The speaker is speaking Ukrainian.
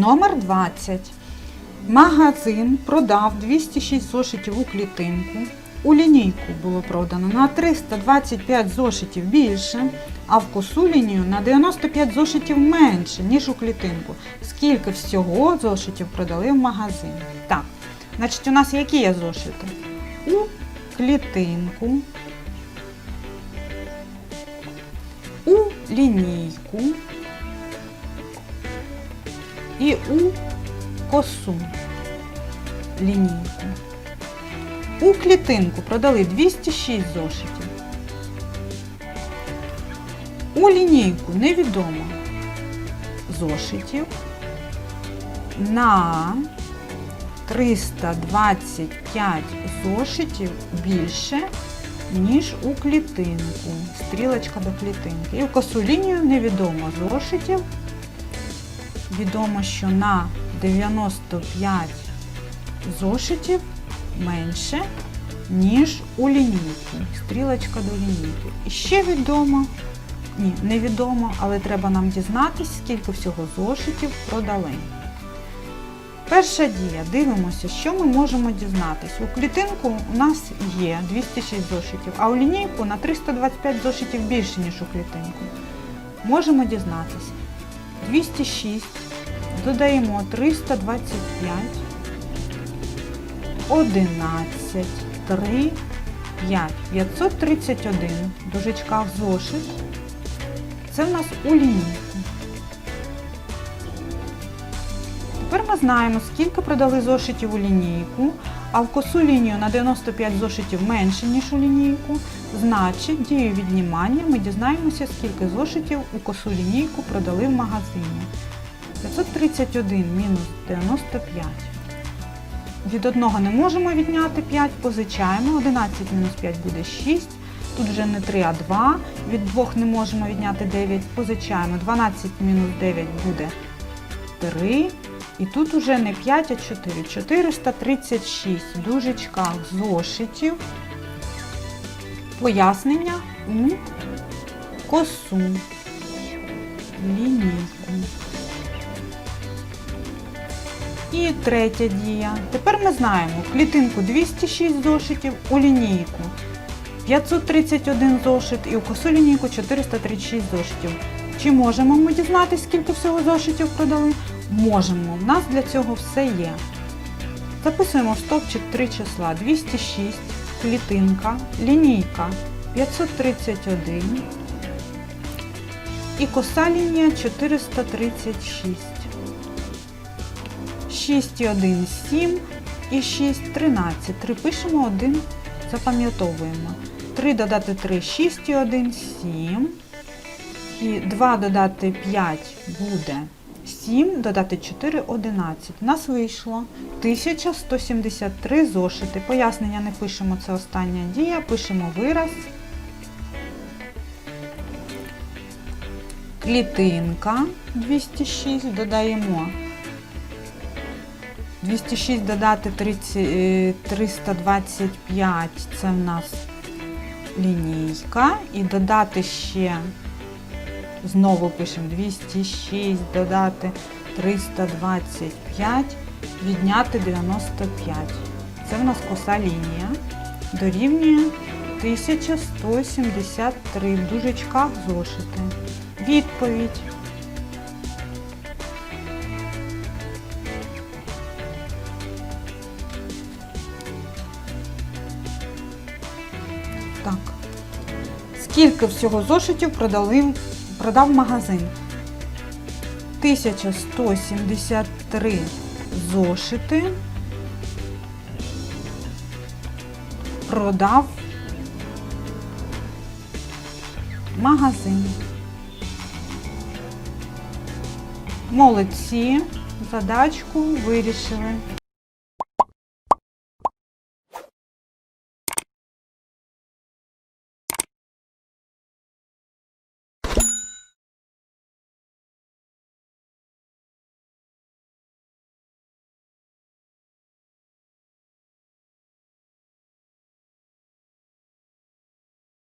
Номер 20. Магазин продав 206 зошитів у клітинку. У лінійку було продано на 325 зошитів більше, а в косу лінію на 95 зошитів менше, ніж у клітинку. Скільки всього зошитів продали в магазині? Так, значить, у нас які є зошити? У клітинку, у лінійку і у косу лінійку. У клітинку продали 206 зошитів. У лінійку невідомо зошитів на 325 зошитів більше, ніж у клітинку. Стрілочка до клітинки. І в косу лінію невідомо зошитів. Відомо, що на 95 зошитів менше, ніж у лінійці. Стрілочка до лінійки. І ще відомо, ні, невідомо, але треба нам дізнатися, скільки всього зошитів продали. Перша дія. Дивимося, що ми можемо дізнатися. У клітинку у нас є 206 зошитів, а у лінійку на 325 зошитів більше, ніж у клітинку. Можемо дізнатися. 206 додаємо 325, 11, 3, 5. 531 в дужечках зошит. Це в нас у лінійку. Тепер ми знаємо, скільки продали зошитів у лінійку, а в косу лінію на 95 зошитів менше, ніж у лінійку. Значить, дією віднімання ми дізнаємося, скільки зошитів у косу лінійку продали в магазині. 531 мінус 95. Від одного не можемо відняти 5, позичаємо. 11 мінус 5 буде 6. Тут вже не 3, а 2. Від 2 не можемо відняти 9, позичаємо. 12 мінус 9 буде 3. І тут уже не 5, а 4. 436 в дужечках зошитів. Пояснення у косу лінійку. І третя дія. Тепер ми знаємо клітинку 206 зошитів, у лінійку 531 зошит і у косу лінійку 436 зошитів. Чи можемо ми дізнатися, скільки всього зошитів продали? Можемо. У нас для цього все є. Записуємо в стовпчик три числа 206, клітинка, лінійка 531 і коса лінія 436. 6 і 1 7 і 6 13. 3 пишемо, 1 запам'ятовуємо. 3 додати 3 6 і 1 7. І 2 додати 5 буде 7, додати 4 11. У нас вийшло 1173 зошити. Пояснення не пишемо, це остання дія, пишемо вираз. Клітинка 206, додаємо 206 додати 30, е, 325 це в нас лінійка. І додати ще, знову пишемо 206, додати 325, відняти 95. Це в нас коса лінія. Дорівнює 1173 в дужечках зошити. Відповідь. Так. Скільки всього зошитів продали, продав магазин? 1173 зошити продав магазин. Молодці, задачку вирішили.